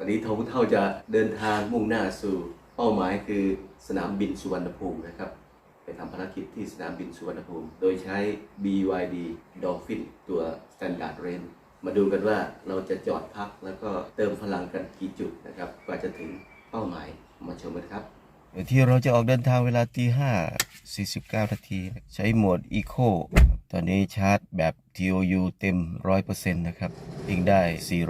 วันนี้ทงเท่าจะเดินทางมุ่งหน้าสู่เป้าหมายคือสนามบินสุวรรณภูมินะครับ ไปทำภารกิจที่สนามบินสุวรรณภูมิ โดยใช้ BYD Dolphin ตัว Standard Range มาดูกันว่าเราจะจอดพักแล้วก็เติมพลังกันกี่จุดนะครับกว่าจะถึงเป้าหมายมาชมกันครับที่เราจะออกเดินทางเวลาตีห้าสี่สิบเก้านาที ใช้โหมด Eco ตอนนี้ชาร์จแบบ TOU เต็ม100%นะครับวิ่งได้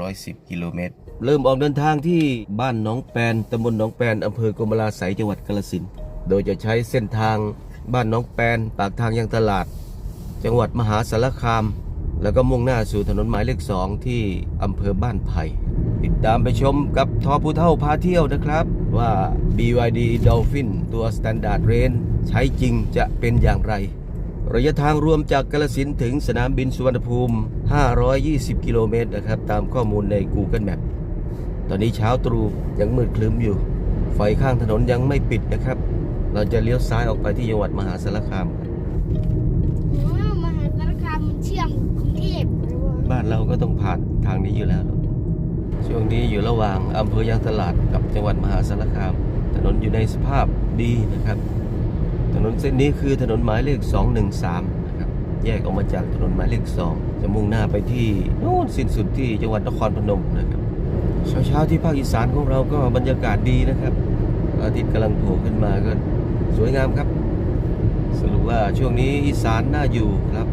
410 กิโลเมตร เริ่มออกเดินทางที่บ้านหนองแปนตำบลหนองแปนอำเภอกมราไสยจังหวัดกาฬสินโดยจะใช้เส้นทางบ้านหนองแปนปากทางยังตลาด จังหวัดมหาสารคาม แล้วก็มุ่งหน้าสู่ถนนหมายเลขสองที่อำเภอบ้านไผ่ติดตามไปชมกับทอผู้เท่าพาเที่ยวนะครับ ว่า BYD Dolphin ตัว Standard Range ใช้จริงจะเป็นอย่างไร ระยะทางรวมจากกาลสินถึงสนามบินสุวรรณภูมิ 520 กิโลเมตรนะครับ ตามข้อมูลใน Google Map ตอนนี้เช้าตรู่ยังมืดคลึ้มอยู่ ไฟข้างถนนยังไม่ปิดนะครับ เราจะเลี้ยวซ้ายออกไปที่จังหวัดมหาสารคามอ๋อมหาสารคามมันเชื่อมกรุงเทพหรือว่าบ้านเราก็ต้องผ่านทางนี้อยู่แล้ว ช่วงนี้อยู่ระหว่างอำเภอยางตลาดกับจังหวัดมหาสารคาม ถนนอยู่ในสภาพดีนะครับ ถนนเส้นนี้คือถนนหมายเลข 213นะครับแยกออกมาจากถนนหมายเลข 2 จะมุ่งหน้าไปที่โน่นสิ้นสุดที่จังหวัดนครพนมนะครับ เช้าๆที่ภาคอีสานของเราก็บรรยากาศดีนะครับพระอาทิตย์กำลังโผล่ขึ้นมาก็สวยงามครับ สรุปว่าช่วงนี้อีสานน่าอยู่ครับ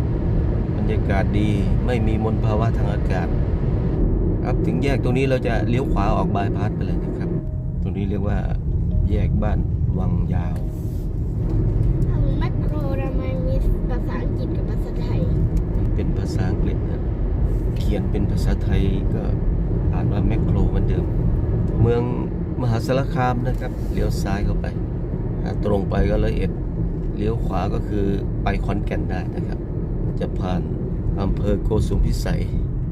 บรรยากาศดีไม่มีมลภาวะทางอากาศ ครับถึงแยกตรงนี้เราจะเลี้ยวขวาออกบายพาสไปเลยนะครับ ตรงนี้เรียกว่าแยกบ้านวังยาวทำแมคโครทำไมมีภาษาอังกฤษกับภาษาไทย เป็นภาษาอังกฤษนะเขียนเป็นภาษาไทยก็ อ่านว่าแมคโครเหมือนเดิม เมืองมหาสารคามนะครับ เลี้ยวซ้ายเข้าไป ตรงไปก็เลยเอ็ดเลี้ยวขวาก็คือไปขอนแก่นได้นะครับ จะผ่านอำเภอโกสุมพิสัย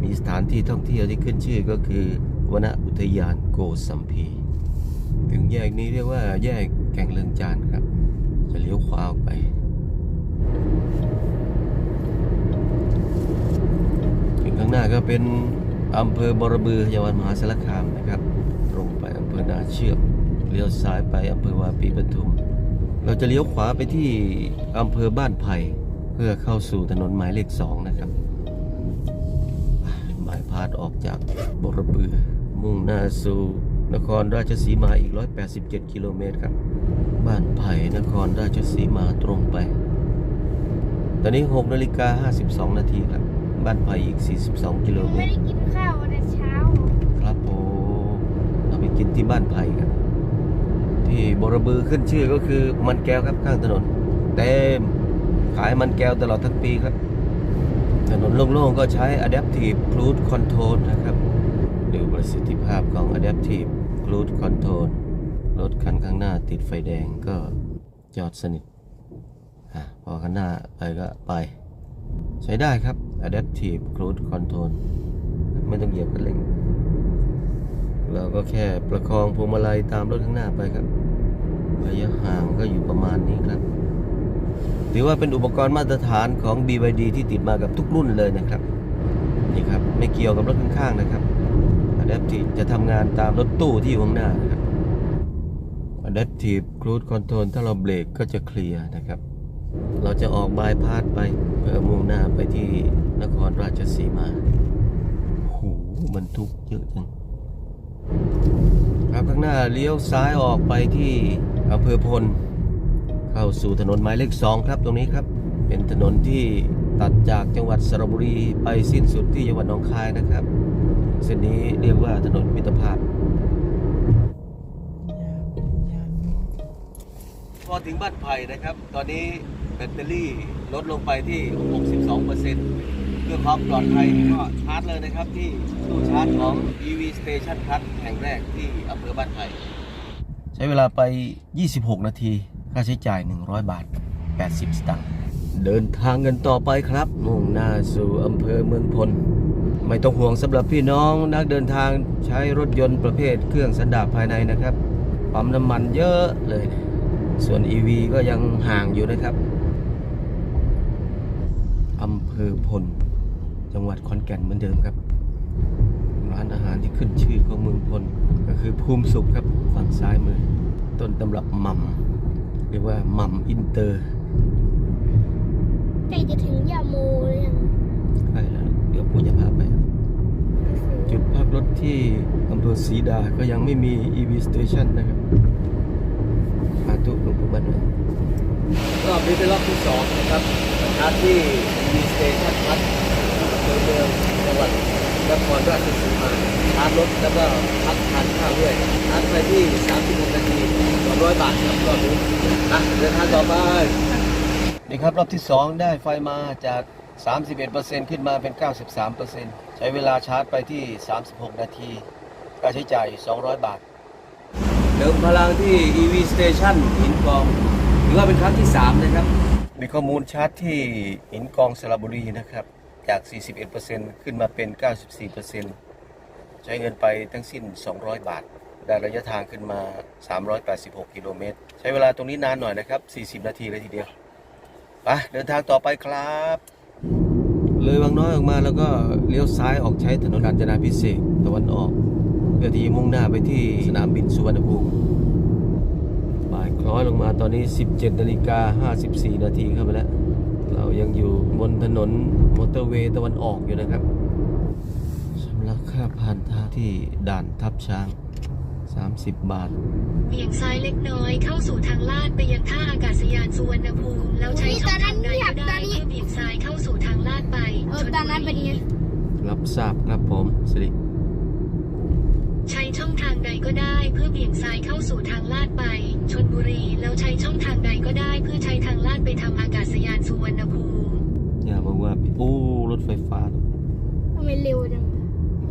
มีสถานที่ท่องเที่ยวที่ขึ้นชื่อก็คือวนอุทยานโกสัมพีถึงแยกนี้เรียกว่าแยกแก่งเลืองจานครับ จะเลี้ยวขวาออกไป ถึงข้างหน้าก็เป็น อำเภอบรบือจังหวัดมหาสารคามนะครับ ตรงไปอำเภอนาเชือกเลี้ยวซ้ายไปอำเภอวาปีปทุม เราจะเลี้ยวขวาไปที่อำเภอบ้านไผ่เพื่อเข้าสู่ถนนหมายเลขสองนะครับ หมายพาดออกจากบรบือ มุ่งหน้าสู่นครราชสีมาอีก 187 กิโลเมตรครับ บ้านไผ่นครราชสีมาตรงไป ตอนนี้ 6 นาฬิกา 52 นาทีครับ บ้านไผ่อีก 42 กิโลเมไม่ตรได้กินข้าวแต่เช้าครับผมเราไปกินที่บ้านไผ่ครับที่บรบือขึ้นชื่อก็คือมันแก้วครับข้างถนน เต็ม ขายมันแก้วตลอดทั้งปีครับ ถนนโล่งๆก็ใช้ Adaptive Cruise Control นะครับดูประสิทธิภาพของ Adaptive Cruise Control รถคันข้างหน้าติดไฟแดงก็จอดสนิทอะพอข้างหน้าไปก็ไป ใช้ได้ครับ Adaptive Cruise Control ไม่ต้องเหยียบคันเร่งเราก็แค่ประคองพวงมาลัยตามรถข้างหน้าไปครับระยะห่างก็อยู่ประมาณนี้ครับ ถือว่าเป็นอุปกรณ์มาตรฐานของ BYD ที่ติดมากับทุกรุ่นเลยนะครับ นี่ครับ ไม่เกี่ยวกับรถข้างๆนะครับ Adaptive จะทำงานตามรถตู้ที่อยู่ข้างหน้านะครับ Adaptive Cruise Control ถ้าเราเบรกก็จะเคลียร์นะครับ เราจะออกบายพาสไปเพื่อมุ่งหน้าไปที่นครราชสีมาโอ้โหบรรทุกเยอะจังครับข้างหน้าเลี้ยวซ้ายออกไปที่อำเภอพล เข้าสู่ถนนหมายเลขสองครับตรงนี้ครับ เป็นถนนที่ตัดจากจังหวัดสระบุรีไปสิ้นสุดที่จังหวัดหนองคายนะครับ เส้นนี้เรียกว่าถนนมิตรภาพ พอถึงบ้านไผ่นะครับ ตอนนี้ แบตเตอรี่ลดลงไปที่ 62%เพื่อความปลอดภัยก็ชาร์จเลยนะครับที่ตู้ชาร์จของ EV Station Plus แห่งแรกที่อำเภอบ้านไผ่ใช้เวลาไป 26 นาที ค่าใช้จ่าย 100 บาท 80 สตางค์เดินทางกันต่อไปครับ มุ่งหน้าสู่อำเภอเมืองพล ไม่ต้องห่วงสำหรับพี่น้องนักเดินทางใช้รถยนต์ประเภทเครื่องสันดาปภายในนะครับ ปั๊มน้ำมันเยอะเลย ส่วน EV ก็ยังห่างอยู่นะครับ อำเภอพล จังหวัดขอนแก่นเหมือนเดิมครับ ร้านอาหารที่ขึ้นชื่อของเมืองพลภูมิสุขครับฝั่งซ้ายมือ ต้นตำรับมัมเรียกว่ามัมอินเตอร์ใกล้จะถึงยาโมหรือยังใกล้แล้วเดี๋ยวปู่จะพาไป จุดพักรถที่อำเภอศรีดาก็ยังไม่มี EV station นะครับสาธุหลวงปู่บ้านด้วยรอบนี้เป็นรอบที่สองนะครับชาร์จที่ EV station พัดเภอเมืองจังหวัดนครราชสีมาชาร์จรถแล้วก็พักทานข้าวด้วยชาร์จไปที่36นาที200 บาทครับรอบนี้อะเดินทางต่อไปนี่ครับรอบที่ 2 ได้ไฟมาจาก 31%ขึ้นมาเป็น 93%ใช้เวลาชาร์จไปที่ 36 นาทีค่าใช้จ่าย 200 บาทเดิมพลังที่ EV Station หินกอง ถือว่าเป็นครั้งที่ 3 นะครับ มีข้อมูลชาร์จที่หินกองสระบุรีนะครับ จาก 41%ขึ้นมาเป็น 94%ใช้เงินไปทั้งสิ้น 200 บาท ได้ระยะทางขึ้นมา 386 กิโลเมตร ใช้เวลาตรงนี้นานหน่อยนะครับ 40 นาทีเลยทีเดียวไปเดินทางต่อไปครับ เลยวังน้อยออกมาแล้วก็เลี้ยวซ้ายออกใช้ถนนกาญจนาพิเศษกตะวันออก เพื่อที่มุ่งหน้าไปที่สนามบินสุวรรณภูมิ บ่ายคล้อยลงมาตอนนี้ 17นาฬิกา54 นาทีเข้าไปแล้ว เรายังอยู่บนถนนมอเตอร์เวย์ตะวันออกอยู่นะครับสำหรับค่าผ่านทางที่ด่านทับช้าง 30 บาทเบี่ยงซ้ายเล็กน้อยเข้าสู่ทางลาดไปยังท่าอากาศยานสุวรรณภูมิแล้วใช้ช่องทางใดก็ได้เพื่อเบี่ยงซ้ายเข้าสู่ทางลาดไปเออชลตอนนั้นเป็นไงรับทราบครับผมสิริใช้ช่องทาง ใดก็ได้ เพื่อเบี่ยงซ้ายเข้าสู่ทางลาดไป ชนบุรี แล้วใช้ช่องทางใดก็ได้ เพื่อใช้ทางลาดไปทำอากาศยานสุวรรณภูมิ อย่าบอกว่าโอ้รถไฟฟ้า ทำไมเร็วจัง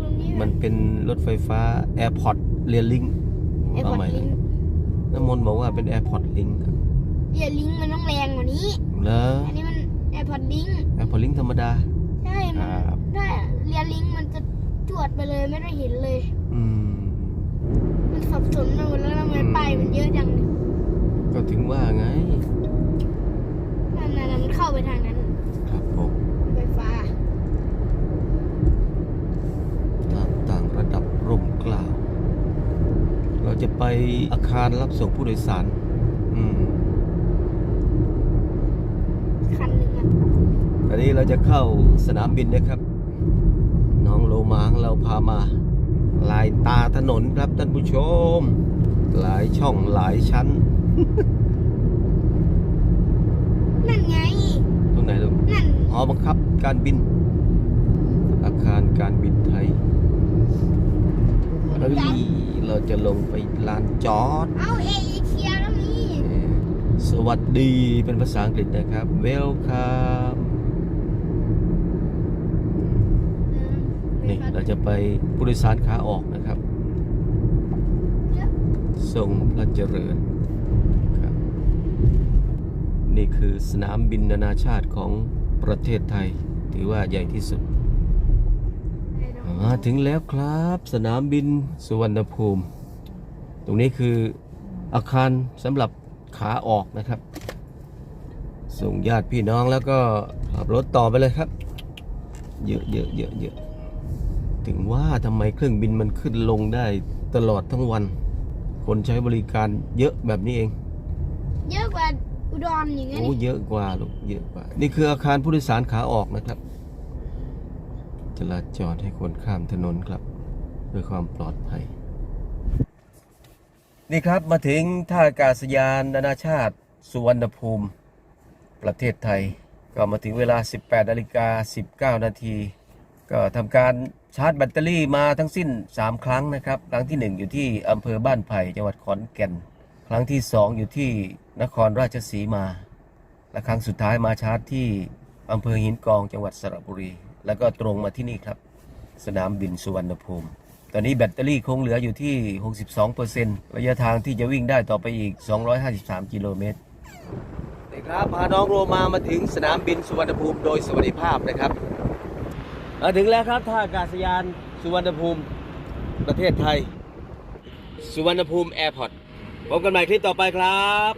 ตรงนี้มันเป็นรถไฟฟ้า AirPod เรียลิงไอพอดลิงก์น้ำมนต์บอกว่าเป็น AirPod Link เรียลิงก์มันต้องแรงกว่านี้เหรออันนี้มันไอพอดลิงก์ AirPod Link ธรรมดาใช่ มันครับได้เรียลิงก์มันจะจวดไปเลยไม่ได้เห็นเลย อืม มันสับสนไปหมดแล้วทำไมอืมป้ายมันเยอะจังก็ถึงว่าไง นั่นน่ะมันเข้าไปทางนั้น ครับผมไฟฟ้าต่างต่างระดับร่มเกล้าว เราจะไปอาคารรับส่งผู้โดยสาร อืม คันหนึ่งอะตอนนี้เราจะเข้าสนามบินนะครับ น้องโลมาของเราพามา ลายตาถนนครับท่านผู้ชม หลายช่องหลายชั้น นั่นไง ตรงไหนลูกนั่นหอบังคับการบิน อาคารการบินไทยเฮ้ยเราจะลงไปลานจอด เอาเอเชียแล้วนี่สวัสดีเป็นภาษาอังกฤษนะครับ Welcome นี่เราจะไปผู้โดยสารขาออกนะครับ ทรงพระเจริญครับ นี่คือสนามบินนานาชาติของประเทศไทย ถือว่าใหญ่ที่สุดถึงแล้วครับสนามบินสุวรรณภูมิ ตรงนี้คืออาคารสำหรับขาออกนะครับ ส่งญาติพี่น้องแล้วก็ขับรถต่อไปเลยครับ เยอะเยอะเยอะเยอะ ถึงว่าทำไมเครื่องบินมันขึ้นลงได้ตลอดทั้งวัน คนใช้บริการเยอะแบบนี้เอง เยอะกว่าอุดรอย่างเงี้ยโอ้นี่เยอะกว่าลูกเยอะกว่า นี่คืออาคารผู้โดยสารขาออกนะครับจราจรให้คนข้ามถนนครับเพื่อความปลอดภัย นี่ครับมาถึงท่าอากาศยานนานาชาติสุวรรณภูมิ ประเทศไทย ก็มาถึงเวลา 18นาฬิกา19 นาที ก็ทำการ ชาร์จแบตเตอรี่มาทั้งสิ้น 3 ครั้งนะครับ ครั้งที่ 1 อยู่ที่อำเภอบ้านไผ่จังหวัดขอนแก่น ครั้งที่ 2 อยู่ที่นครราชสีมา และครั้งสุดท้ายมาชาร์จที่อำเภอหินกองจังหวัดสระบุรี แล้วก็ตรงมาที่นี่ครับ สนามบินสุวรรณภูมิ ตอนนี้แบตเตอรี่คงเหลืออยู่ที่ 62%ระยะทางที่จะวิ่งได้ต่อไปอีก 253 กิโลเมตรครับพาน้องโรมามาถึงสนามบินสุวรรณภูมิโดยสวัสดิภาพนะครับ มาถึงแล้วครับท่าอากาศยานสุวรรณภูมิประเทศไทย สุวรรณภูมิแอร์พอร์ตพบกันใหม่คลิปต่อไปครับ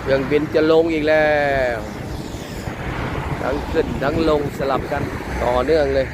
เครื่องบินจะลงอีกแล้ว ทั้งขึ้นทั้งลงสลับกันต่อเนื่องเลย